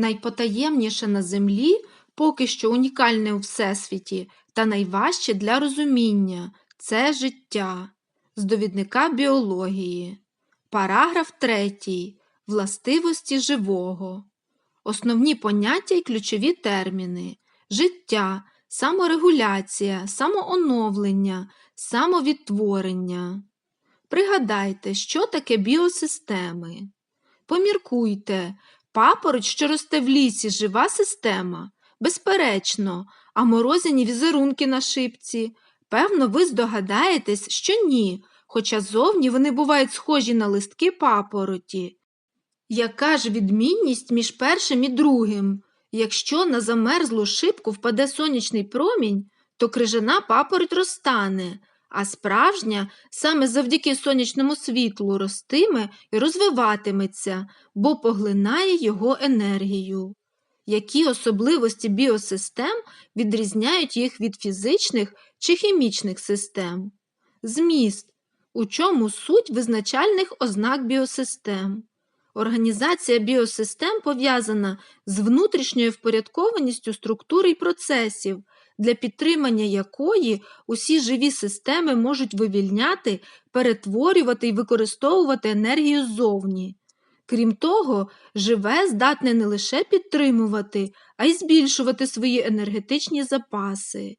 Найпотаємніше на землі, поки що унікальне у всесвіті, та найважче для розуміння це життя. З довідника біології. Параграф 3. Властивості живого. Основні поняття і ключові терміни: життя, саморегуляція, самооновлення, самовідтворення. Пригадайте, що таке біосистеми. Поміркуйте, папороть, що росте в лісі, жива система. Безперечно, а морозяні візерунки на шипці. Певно, ви здогадаєтесь, що ні, хоча зовні вони бувають схожі на листки папороті. Яка ж відмінність між першим і другим? Якщо на замерзлу шибку впаде сонячний промінь, то крижана папороть розтане, а справжня саме завдяки сонячному світлу ростиме і розвиватиметься, бо поглинає його енергію. Які особливості біосистем відрізняють їх від фізичних чи хімічних систем? Зміст. У чому суть визначальних ознак біосистем? Організація біосистем пов'язана з внутрішньою впорядкованістю структури й процесів, для підтримання якої усі живі системи можуть вивільняти, перетворювати і використовувати енергію ззовні. Крім того, живе здатне не лише підтримувати, а й збільшувати свої енергетичні запаси.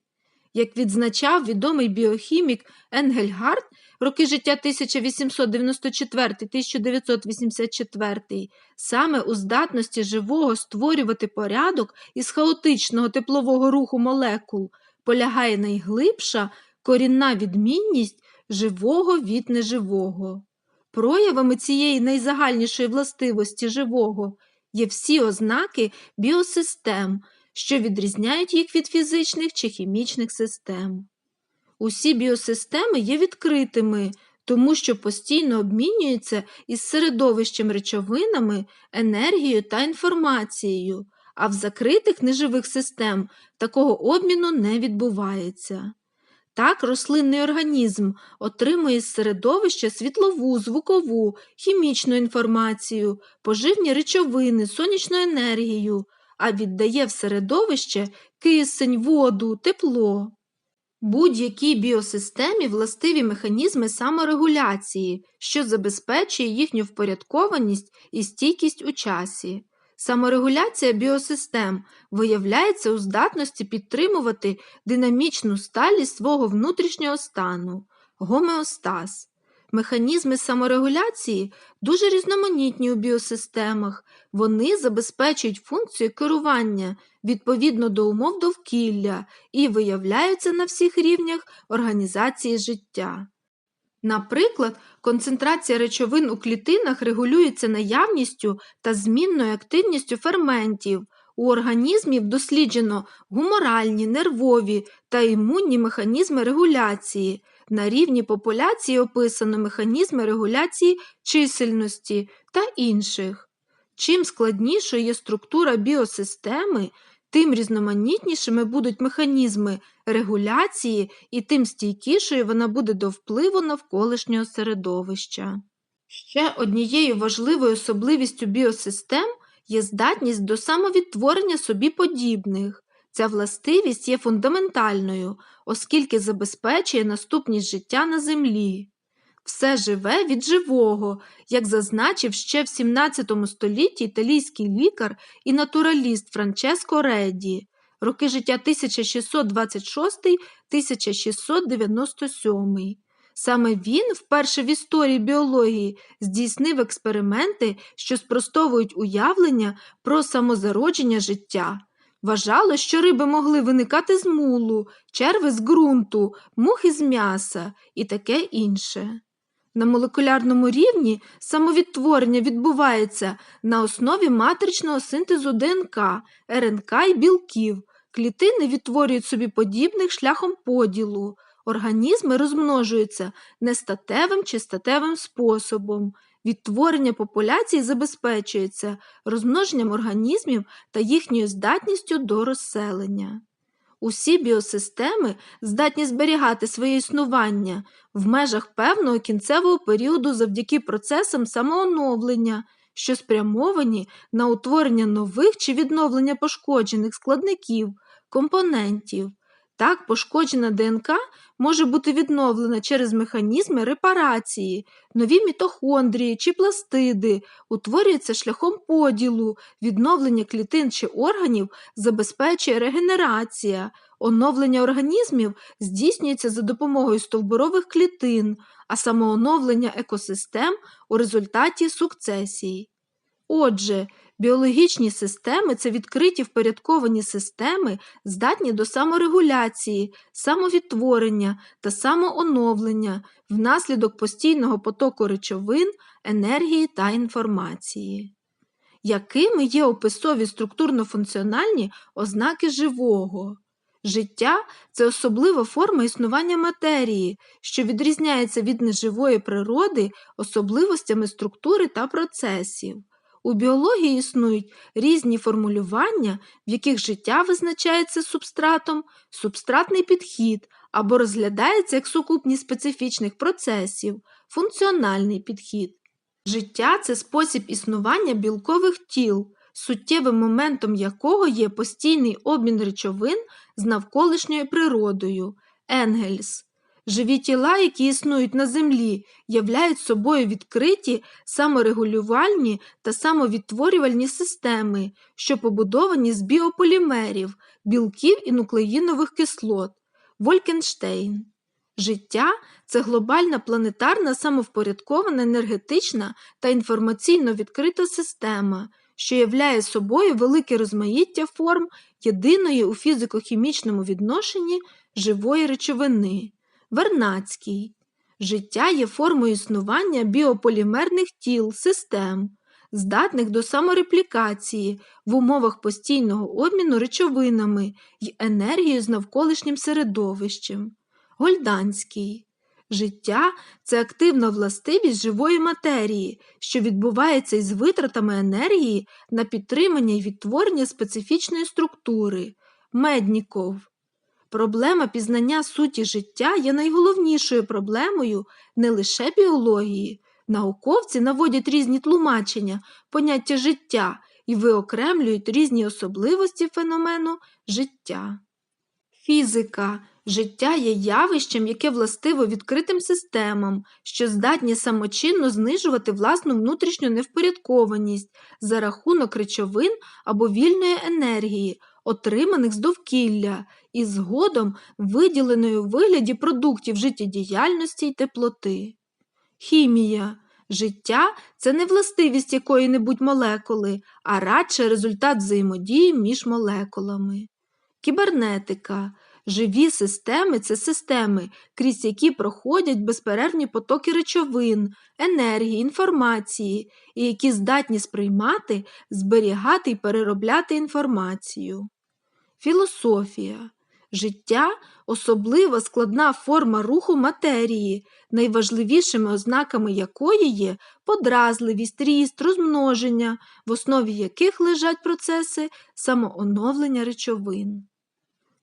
Як відзначав відомий біохімік Енгельгард, роки життя 1894-1984, саме у здатності живого створювати порядок із хаотичного теплового руху молекул полягає найглибша корінна відмінність живого від неживого. Проявами цієї найзагальнішої властивості живого є всі ознаки біосистем, що відрізняють їх від фізичних чи хімічних систем. Усі біосистеми є відкритими, тому що постійно обмінюються із середовищем речовинами, енергією та інформацією, а в закритих неживих систем такого обміну не відбувається. Так, рослинний організм отримує з середовища світлову, звукову, хімічну інформацію, поживні речовини, сонячну енергію, а віддає в середовище кисень, воду, тепло. Будь-якій біосистемі властиві механізми саморегуляції, що забезпечує їхню впорядкованість і стійкість у часі. Саморегуляція біосистем виявляється у здатності підтримувати динамічну сталість свого внутрішнього стану, гомеостаз. Механізми саморегуляції дуже різноманітні у біосистемах, вони забезпечують функцію керування відповідно до умов довкілля і виявляються на всіх рівнях організації життя. Наприклад, концентрація речовин у клітинах регулюється наявністю та змінною активністю ферментів. У організмів досліджено гуморальні, нервові та імунні механізми регуляції. На рівні популяції описано механізми регуляції чисельності та інших. Чим складнішою є структура біосистеми, тим різноманітнішими будуть механізми регуляції і тим стійкішою вона буде до впливу навколишнього середовища. Ще однією важливою особливістю біосистем є здатність до самовідтворення собі подібних. Ця властивість є фундаментальною, оскільки забезпечує наступність життя на землі. Все живе від живого, як зазначив ще в 17 столітті італійський лікар і натураліст Франческо Редді, роки життя 1626-1697. Саме він вперше в історії біології здійснив експерименти, що спростовують уявлення про самозародження життя. Вважало, що риби могли виникати з мулу, черви з ґрунту, мухи з м'яса і таке інше. На молекулярному рівні самовідтворення відбувається на основі матричного синтезу ДНК, РНК і білків. Клітини відтворюють собі подібних шляхом поділу. Організми розмножуються нестатевим чи статевим способом. Відтворення популяцій забезпечується розмноженням організмів та їхньою здатністю до розселення. Усі біосистеми здатні зберігати своє існування в межах певного кінцевого періоду завдяки процесам самооновлення, що спрямовані на утворення нових чи відновлення пошкоджених складників, компонентів. Так, пошкоджена ДНК може бути відновлена через механізми репарації, нові мітохондрії чи пластиди, утворюються шляхом поділу, відновлення клітин чи органів забезпечує регенерація, оновлення організмів здійснюється за допомогою стовбурових клітин, а самооновлення екосистем у результаті сукцесії. Отже, біологічні системи це відкриті впорядковані системи, здатні до саморегуляції, самовідтворення та самооновлення внаслідок постійного потоку речовин, енергії та інформації. Якими є описові структурно-функціональні ознаки живого? Життя це особлива форма існування матерії, що відрізняється від неживої природи особливостями структури та процесів. У біології існують різні формулювання, в яких життя визначається субстратом, субстратний підхід або розглядається як сукупність специфічних процесів, функціональний підхід. Життя це спосіб існування білкових тіл, суттєвим моментом якого є постійний обмін речовин з навколишньою природою. Енгельс. Живі тіла, які існують на землі, являють собою відкриті саморегулювальні та самовідтворювальні системи, що побудовані з біополімерів, білків і нуклеїнових кислот. Волькенштейн. Життя це глобальна планетарна самовпорядкована енергетична та інформаційно відкрита система, що являє собою велике розмаїття форм єдиної у фізико-хімічному відношенні живої речовини. Вернацький. Життя є формою існування біополімерних тіл, систем, здатних до самореплікації в умовах постійного обміну речовинами й енергією з навколишнім середовищем. Гольданський. Життя це активна властивість живої матерії, що відбувається із витратами енергії на підтримання і відтворення специфічної структури. Медніков. Проблема пізнання суті життя є найголовнішою проблемою не лише біології. Науковці наводять різні тлумачення, поняття життя і виокремлюють різні особливості феномену життя. Фізика Життя є явищем, яке властиво відкритим системам, що здатні самочинно знижувати власну внутрішню невпорядкованість за рахунок речовин або вільної енергії, отриманих з довкілля, і згодом виділеної у вигляді продуктів життєдіяльності й теплоти. Хімія Життя це не властивість якої-небудь молекули, а радше результат взаємодії між молекулами. Кібернетика Живі системи це системи, крізь які проходять безперервні потоки речовин, енергії, інформації, і які здатні сприймати, зберігати і переробляти інформацію. Філософія життя особлива складна форма руху матерії, найважливішими ознаками якої є подразливість, ріст, розмноження, в основі яких лежать процеси самооновлення речовин.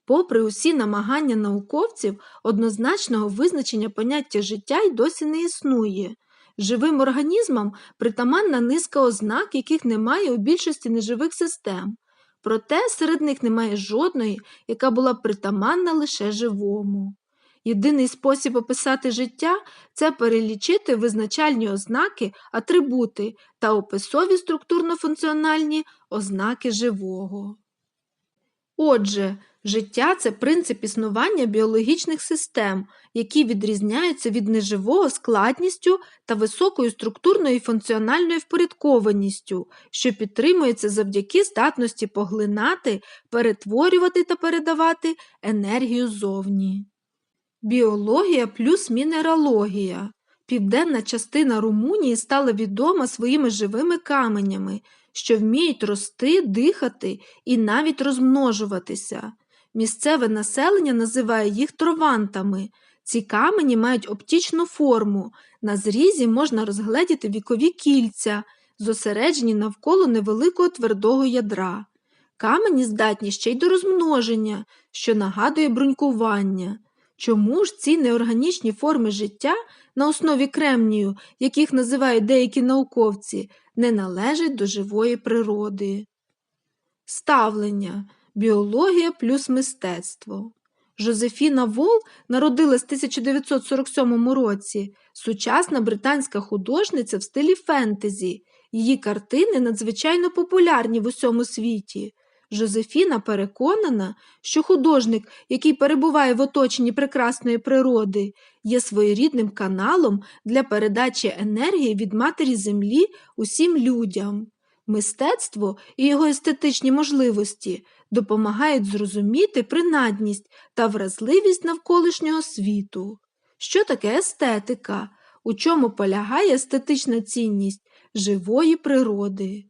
Попри усі намагання науковців, однозначного визначення поняття життя й досі не існує. Живим організмам притаманна низка ознак, яких немає у більшості неживих систем. Проте серед них немає жодної, яка була притаманна лише живому. Єдиний спосіб описати життя це перелічити визначальні ознаки, атрибути та описові структурно-функціональні ознаки живого. Отже, Життя це принцип існування біологічних систем, які відрізняються від неживого складністю та високою структурною і функціональною впорядкованістю, що підтримується завдяки здатності поглинати, перетворювати та передавати енергію зовні. Біологія плюс мінералогія. Південна частина Румунії стала відома своїми живими каменями, що вміють рости, дихати і навіть розмножуватися. Місцеве населення називає їх тровантами. Ці камені мають оптічну форму. На зрізі можна розгледіти вікові кільця, зосереджені навколо невеликого твердого ядра. Камені здатні ще й до розмноження, що нагадує брунькування. Чому ж ці неорганічні форми життя на основі кремнію, яких називають деякі науковці, не належать до живої природи? Ставлення біологія плюс мистецтво. Жозефіна Вол народилась в 1947 році, сучасна британська художниця в стилі фентезі. Її картини надзвичайно популярні в усьому світі. Жозефіна переконана, що художник, який перебуває в оточенні прекрасної природи, є своєрідним каналом для передачі енергії від матері землі усім людям. Мистецтво і його естетичні можливості допомагають зрозуміти принадність та вразливість навколишнього світу. Що таке естетика? У чому полягає естетична цінність живої природи?